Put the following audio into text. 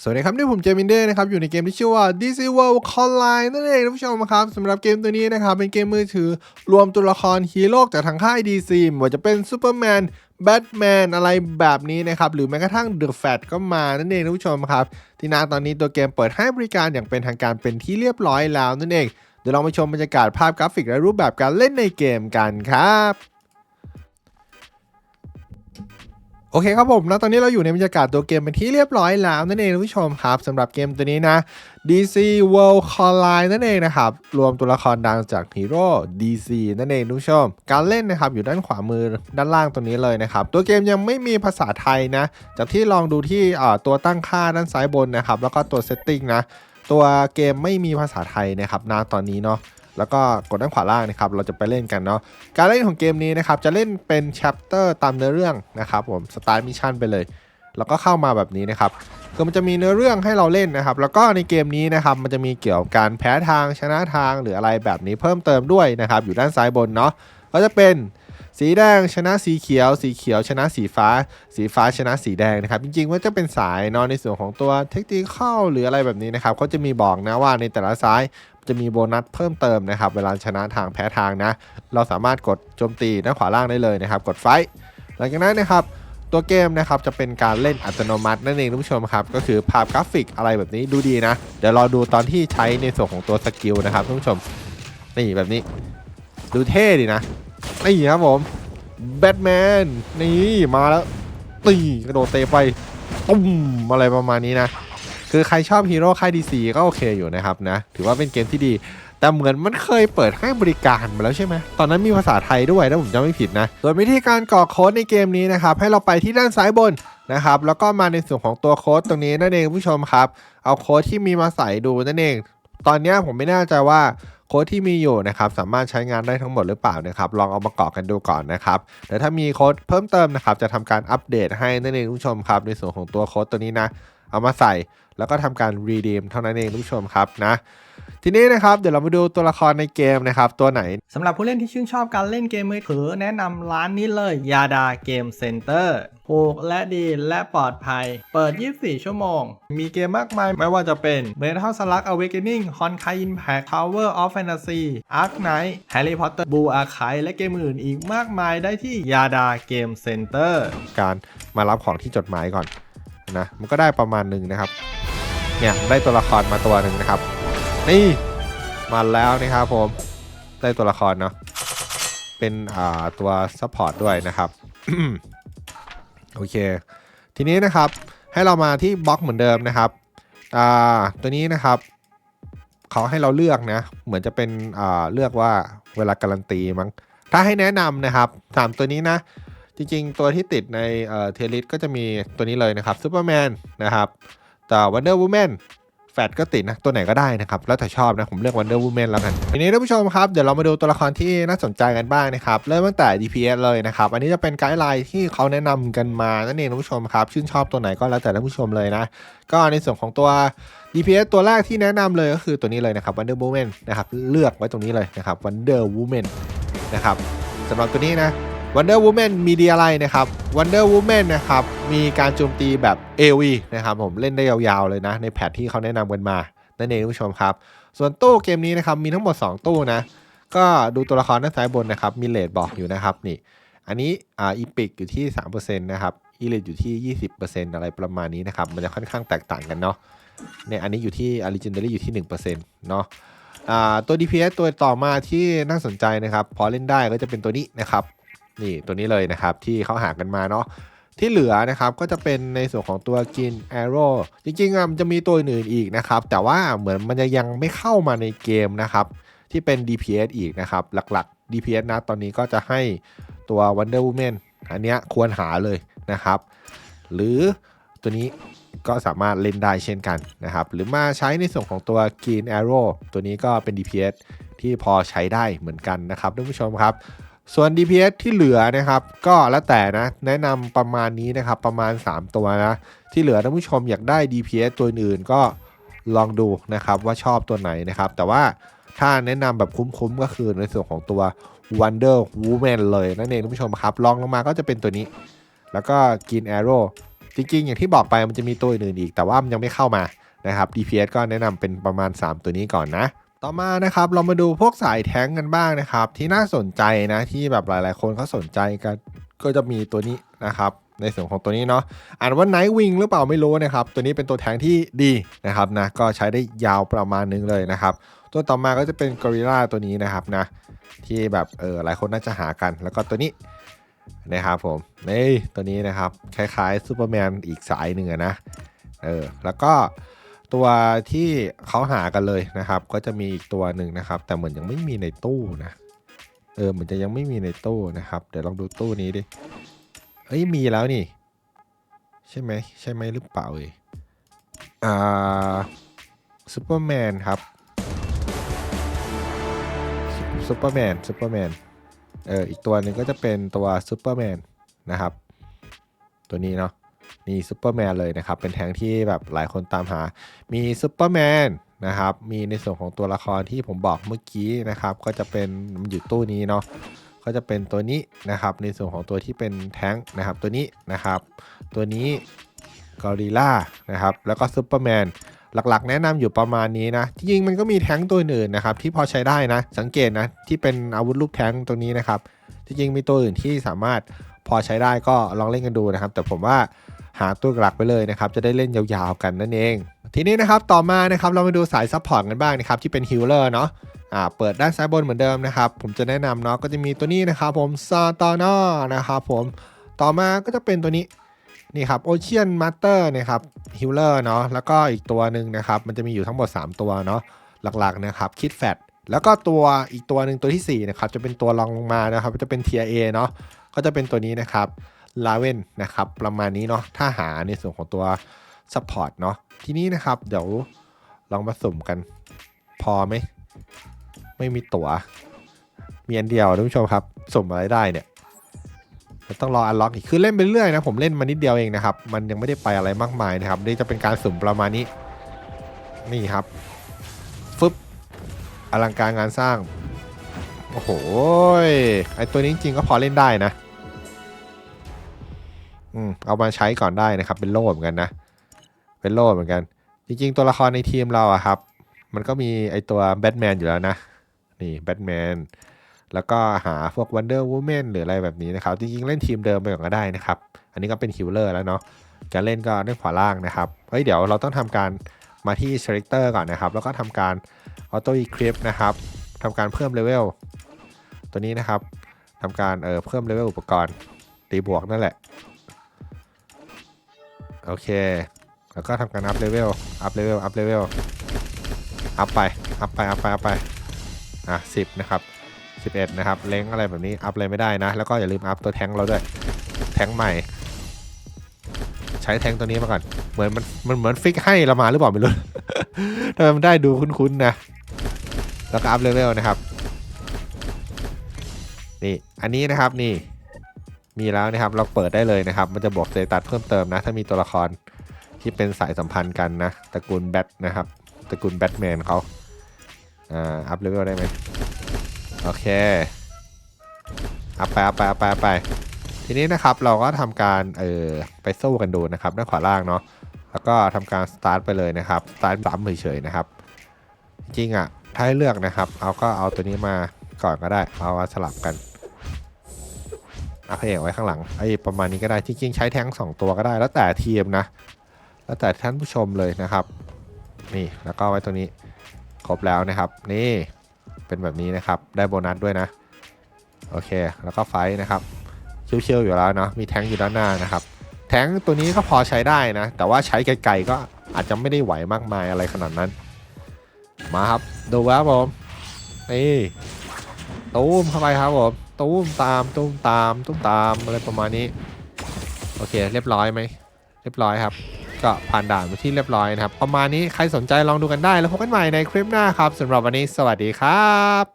สวัสดีครับนี่ผมเจมินเดอร์นะครับอยู่ในเกมที่ชื่อว่า DC World Online นั่นเองท่านผู้ชมครับสำหรับเกมตัวนี้นะครับเป็นเกมมือถือรวมตัวละครฮีโร่จากทางค่าย DC ไม่ว่าจะเป็นซูเปอร์แมนแบทแมนอะไรแบบนี้นะครับ หรือแม้กระทั่งเดอะแฟตก็มานั่นเองท่านผู้ชมครับ ที่นาตอนนี้ตัวเกมเปิดให้บริการอย่างเป็นทางการเป็นที่เรียบร้อยแล้วนั่นเองเดี๋ยวเรามาชมบรรยากาศภาพกราฟิกและรูปแบบการเล่นในเกมกันครับ โอเคครับผมแล้วตอนนี้เราอยู่ในบรรยากาศตัวเกมเป็นที่เรียบร้อยแล้วนั่นเองท่านผู้ชมครับสำหรับเกมตัวนี้นะ DC World Collide นั่นเองนะครับ รวมตัวละครดังจากฮีโร่ DC นั่นเองท่านผู้ชม การเล่นนะครับอยู่ด้านขวามือด้านล่างตรงนี้เลยนะครับ ตัวเกมยังไม่มีภาษาไทยนะ จากที่ลองดูที่ตัวตั้งค่าด้านซ้ายบนนะครับ แล้วก็ตัวเซตติ้งนะ ตัวเกมไม่มีภาษาไทยนะครับณตอนนี้เนาะ แล้วก็กดด้านขวาล่างนะครับเราจะไปเล่นกันเนาะการเล่นของเกมนี้นะครับจะเล่นเป็น chapter ตามเนื้อเรื่องนะครับผมสไตาร์มิชชั่นไปเลย แล้วก็เข้ามาแบบนี้นะครับคือมันจะมีเนื้อเรื่องให้เราเล่นนะครับ แล้วก็ในเกมนี้นะครับมันจะมีเกี่ยวกับการแพ้ทางชนะทางหรืออะไรแบบนี้เพิ่มเติมด้วยนะครับ อยู่ด้านซ้ายบนเนาะก็จะเป็นสีแดงชนะสีเขียว สีเขียวชนะสีฟ้า สีฟ้าชนะสีแดงนะครับ จริงๆว่าจะเป็นสายเนาะในส่วนของตัวเทคนิคเข้าหรืออะไรแบบนี้นะครับเขาจะมีบอกนะว่าในแต่ละซ้าย จะมีโบนัสเพิ่มเติมนะครับ เวลาชนะทางแพ้ทางนะ เราสามารถกดโจมตีด้านขวาล่างได้เลยนะครับ กดไฟท์หลังจากนั้นนะครับตัวเกมนะครับจะเป็นการเล่นอัตโนมัตินั่นเองท่านผู้ชมครับก็คือภาพกราฟิกอะไรแบบนี้ดูดีนะ เดี๋ยวรอดูตอนที่ใช้ในส่วนของตัวสกิลนะครับท่านผู้ชมนี่แบบนี้ ดูเท่ดีนะนี่ครับผมแบทแมนนี่มาแล้วตีกระโดดเตะไปตุ้มอะไรประมาณนี้นะ คือใครชอบฮีโร่ค่ายดีซีก็โอเคอยู่นะครับนะ ถือว่าเป็นเกมที่ดี แต่เหมือนมันเคยเปิดให้บริการมาแล้วใช่ไหม ตอนนั้นมีภาษาไทยด้วยถ้าผมจำไม่ผิดนะโดยวิธีการกรอกโค้ดในเกมนี้นะครับ ให้เราไปที่ด้านซ้ายบนนะครับ แล้วก็มาในส่วนของตัวโค้ดตรงนี้นั่นเองผู้ชมครับ เอาโค้ดที่มีมาใส่ดูนั่นเอง ตอนนี้ผมไม่แน่ใจว่าโค้ดที่มีอยู่นะครับสามารถใช้งานได้ทั้งหมดหรือเปล่านะครับลองเอามากรอกกันดูก่อนนะครับแต่ถ้ามีโค้ดเพิ่มเติมนะครับจะทำการอัปเดตให้นั่นเองผู้ชมครับในส่วนของตัวโค้ดตัวนี้นะ เอามาใส่ แล้วก็ทำการ redeem เท่านั้นเองผู้ชมครับนะทีนี้นะครับเดี๋ยวเรามาดูตัวละครในเกมนะครับตัวไหนสำหรับผู้เล่นที่ชื่นชอบการเล่นเกมมือถือ แนะนำร้านนี้เลยยาดาเกมเซ็นเตอร์ถูกและดีและปลอดภัย เปิด 24 ชั่วโมง มีเกมมากมายไม่ว่าจะเป็น Metal Slug Awakening Honkai Impact Tower of Fantasy Ark Knight Harry Potter Blue Archive และเกมอื่นอีกมากมายได้ที่ยาดาเกมเซ็นเตอร์การมารับของที่จดหมายก่อน นะมันก็ได้ประมาณหนึ่งนะครับเนี่ยได้ตัวละครมาตัวหนึ่งนะครับ นี่มาแล้วนะครับผมได้ตัวละครเนาะเป็นอ่าตัวซัพพอร์ตด้วยนะครับโอเค ทีนี้นะครับให้เรามาที่บล็อกเหมือนเดิมนะครับอ่าตัวนี้นะครับเขาให้เราเลือกนะ เหมือนจะเป็นอ่าเลือกว่าเวลาการันตีมั้งถ้าให้แนะนำนะครับสามตัวนี้นะ จริงๆ ตัวที่ติดในเอ่อเทลิสก็จะมีตัวนี้เลยนะครับซูเปอร์แมนนะครับแต่วันเดอร์วูแมนแฟดก็ติดนะ ตัวไหนก็ได้นะครับ แล้วแต่ชอบนะ ผมเลือกวันเดอร์วูแมนแล้วกันทีนี้ท่านผู้ชมครับ เดี๋ยวเรามาดูตัวละครที่น่าสนใจกันบ้างนะครับ เริ่มตั้งแต่ DPS เลยนะครับ อันนี้จะเป็นไกด์ไลน์ที่เขาแนะนำกันมา นั่นเองท่านผู้ชมครับ ชื่นชอบตัวไหนก็แล้วแต่ท่านผู้ชมเลยนะ ก็ในส่วนของตัว DPS ตัวแรกที่แนะนำเลยก็คือตัวนี้เลยนะครับ Wonder Woman นะครับ เลือกไว้ตรงนี้เลยนะครับ Wonder Woman นะครับสำหรับตัวนี้นะ Wonder Woman มีดีอะไรนะครับ Wonder Woman นะครับ มีการโจมตีแบบ AoE นะครับผมเล่นได้ยาวๆเลยนะ ในแพทที่เขาแนะนำกันมา นั่นเองผู้ชมครับ ส่วนตู้เกมนี้นะครับ มีทั้งหมด 2 ตู้นะ ก็ดูตัวละครด้านซ้ายบนนะครับ มีเลทบอกอยู่นะครับนี่ อันนี้อ่าอีพิกอยู่ที่ 3%นะครับอีเลทอยู่ที่ 20%อะไรประมาณนี้นะครับ มันจะค่อนข้างแตกต่างกันเนาะเนี่ยอันนี้อยู่ที่ a อ i g i n a l y อยู่ที่ 1%เนาะอ่าตัว DPS ตัวต่อมาที่น่าสนใจนะครับ พอเล่นได้ก็จะเป็นตัวนี้นะครับ นี่ตัวนี้เลยนะครับที่เขาหากันมาเนาะที่เหลือนะครับก็จะเป็นในส่วนของตัวกิน Arrow จริงๆอะมันจะมีตัวอื่นอีกนะครับ แต่ว่าเหมือนมันจะยังไม่เข้ามาในเกมนะครับ ที่เป็น DPS อีกนะครับ หลักๆ DPS นะตอนนี้ก็จะให้ตัว Wonder Woman อันเนี้ยควรหาเลยนะครับ หรือตัวนี้ก็สามารถเล่นได้เช่นกันนะครับ หรือมาใช้ในส่วนของตัว Green Arrow ตัวนี้ก็เป็น DPS ที่พอใช้ได้เหมือนกันนะครับท่านผู้ชมครับ ส่วน DPS ที่เหลือนะครับ ก็แล้วแต่นะ แนะนำประมาณนี้นะครับ ประมาณ 3 ตัวนะ ที่เหลือท่านผู้ชมอยากได้ DPS ตัวอื่นก็ลองดูนะครับว่าชอบตัวไหนนะครับ แต่ว่าถ้าแนะนำแบบคุ้มๆก็คือในส่วนของตัว Wonder Woman เลยนั่นเองท่านผู้ชมครับลองลงมาก็จะเป็นตัวนี้ แล้วก็ Green Arrow จริงๆ อย่างที่บอกไปมันจะมีตัวอื่นอีก แต่ว่ามันยังไม่เข้ามานะครับ DPS ก็แนะนำเป็นประมาณ 3 ตัวนี้ก่อนนะ ต่อมานะครับเรามาดูพวกสายแท้งกันบ้างนะครับ ที่น่าสนใจนะที่แบบหลายๆ คนเขาสนใจกันก็จะมีตัวนี้นะครับในส่วนของตัวนี้เนาะอ่านว่า Night Wing หรือเปล่าไม่รู้นะครับ ตัวนี้เป็นตัวแท้งที่ดีนะครับนะก็ใช้ได้ยาวประมาณนึงเลยนะครับ ตัวต่อมาก็จะเป็น Gorilla ตัวนี้นะครับนะที่แบบเออหลายคนน่าจะหากัน แล้วก็ตัวนี้นะครับผมนี่ตัวนี้นะครับคล้ายๆซูเปอร์แมนอีกสายหนึ่งนะเออแล้วก็ ตัวที่เขาหากันเลยนะครับ ก็จะมีอีกตัวหนึ่งนะครับ แต่เหมือนยังไม่มีในตู้นะ เออเหมือนจะยังไม่มีในตู้นะครับ เดี๋ยวลองดูตู้นี้ดิเอ้ยมีแล้วนี่ ใช่ไหมใช่ไหมหรือเปล่าเอ่ยอ่าซูเปอร์แมนครับซูเปอร์แมนซูเปอร์แมนเอออีกตัวหนึ่งก็จะเป็นตัวซูเปอร์แมนนะครับ ตัวนี้เนาะ นี่ซูเปอร์แมนเลยนะครับ เป็นแทงที่แบบหลายคนตามหา มีซูเปอร์แมนนะครับ มีในส่วนของตัวละครที่ผมบอกเมื่อกี้นะครับ ก็จะเป็นมันอยู่ตู้นี้เนาะ ก็จะเป็นตัวนี้นะครับ ในส่วนของตัวที่เป็นแทงนะครับ ตัวนี้นะครับ ตัวนี้กอริล่านะครับ แล้วก็ซูเปอร์แมนหลักๆ แนะนำอยู่ประมาณนี้นะ จริงๆมันก็มีแท้งตัวอื่นนะครับ ที่พอใช้ได้นะ สังเกตนะ ที่เป็นอาวุธลูกแท้งตรงนี้นะครับ จริงๆมีตัวอื่นที่สามารถพอใช้ได้ก็ลองเล่นกันดูนะครับ แต่ผมว่า หาตัวหลักไปเลยนะครับจะได้เล่นยาวๆกันนั่นเอง ทีนี้นะครับต่อมานะครับเรามาดูสายซัพพอร์ตกันบ้างนะครับที่เป็นฮิลเลอร์เนาะอ่าเปิดด้านซ้ายบนเหมือนเดิมนะครับผมจะแนะนำเนาะก็จะมีตัวนี้นะครับผมซาตานอนะครับผมต่อมาก็จะเป็นตัวนี้นี่ครับโอเชียนมาสเตอร์นะครับฮิลเลอร์เนาะแล้วก็อีกตัวหนึ่งนะครับมันจะมีอยู่ทั้งหมด 3 ตัวเนาะหลักๆนะครับคิดแฟตแล้วก็ตัวอีกตัวหนึ่งตัวที่4นะครับจะเป็นตัวรองลงมานะครับจะเป็น Tier A เนาะก็จะเป็นตัวนี้นะครับ ลาเวนนะครับประมาณนี้เนาะถ้าหาในส่วนของตัว Support เนาะทีนี้นะครับ เดี๋ยวลองมาสุ่มกัน พอไหม ไม่มีตัว๋ว มีอันเดียวท่านผู้ชมครับสุ่มอะไรได้เนี่ยต้องรออันล็อกอีกคือเล่นไปเรื่อยนะ ผมเล่นมานิดเดียวเองนะครับ มันยังไม่ได้ไปอะไรมากมายนะครับนี่จะเป็นการสุ่มประมาณนี้ นี่ครับฟึบอลังการงานสร้าง โอ้โหไอตัวนี้จริงก็พอเล่นได้นะ อืมเอามาใช้ก่อนได้นะครับ เป็นโล่เหมือนกันนะ เป็นโล่เหมือนกัน จริงๆ ตัวละครในทีมเราอะครับ มันก็มีไอตัวแบทแมนอยู่แล้วนะ นี่แบทแมน แล้วก็หาพวก Wonder Woman หรืออะไรแบบนี้นะครับ จริงๆ เล่นทีมเดิมไปก่อนก็ได้นะครับ อันนี้ก็เป็นฮิลเลอร์แล้วเนาะ จะเล่นก็เล่นขวาล่างนะครับ เฮ้ยเดี๋ยวเราต้องทำการมาที่ Selector ก่อนนะครับ แล้วก็ทำการ Auto Equip นะครับทำการเพิ่มเลเวลตัวนี้นะครับทำการเออเพิ่มเลเวลอุปกรณ์ตีบวกนั่นแหละ โอเค แล้วก็ทำการอัพเลเวล อัพเลเวล อัพเลเวล อัพไป อัพไป อัพไป อัพไป อะสิบนะครับ11นะครับ เล้งอะไรแบบนี้ อัพอะไรไม่ได้นะ แล้วก็อย่าลืมอัพตัวแทงเราด้วย แทงใหม่ ใช้แทงตัวนี้มาก่อน เหมือนมันมันเหมือนฟิกให้เรามาหรือเปล่าไม่รู้ทำไมมันได้ดูคุ้นๆนะ แล้วก็อัพเลเวลนะครับ นี่ อันนี้นะครับนี่ มีแล้วนะครับเราเปิดได้เลยนะครับ มันจะบอกสเตตัสเพิ่มเติมนะ ถ้ามีตัวละครที่เป็นสายสัมพันธ์กันนะตระกูลแบทนะครับตระกูลแบทแมนเขาอ่าอัพเลเวลได้ไหมโอเคเอาไปเอาไปเอาไปไป ทีนี้นะครับเราก็ทำการเออไปสู้กันดูนะครับด้านขวาล่างเนาะแล้วก็ทำการสตาร์ทไปเลยนะครับสตาร์ทซ้ำเฉยๆนะครับจริงๆอะถ้าให้เลือกนะครับ เอาก็เอาตัวนี้มาก่อนก็ได้ เอามาสลับกัน อาพระเอกไว้ข้างหลังไอ้ประมาณนี้ก็ได้จริงๆใช้แท้งสองตัวก็ได้ แล้วแต่ทีมนะ แล้วแต่ท่านผู้ชมเลยนะครับ นี่แล้วก็ไว้ตัวนี้ครบแล้วนะครับ นี่เป็นแบบนี้นะครับ ได้โบนัสด้วยนะ โอเค แล้วก็ไฟนะครับเชี่ยวๆอยู่แล้วเนาะมีแท้งอยู่ด้านหน้านะครับ แท้งตัวนี้ก็พอใช้ได้นะ แต่ว่าใช้ไกลๆก็อาจจะไม่ได้ไหวมากมายอะไรขนาดนั้น มาครับ ดูครับผมนี่ตูมเข้าไปครับผม ตูมตามตูมตามตูมตามอะไรประมาณนี้ โอเค เรียบร้อยไหมเรียบร้อยครับ ก็ผ่านด่านไปที่เรียบร้อยนะครับ ประมาณนี้ใครสนใจลองดูกันได้แล้วพบกันใหม่ในคลิปหน้าครับสำหรับวันนี้สวัสดีครับ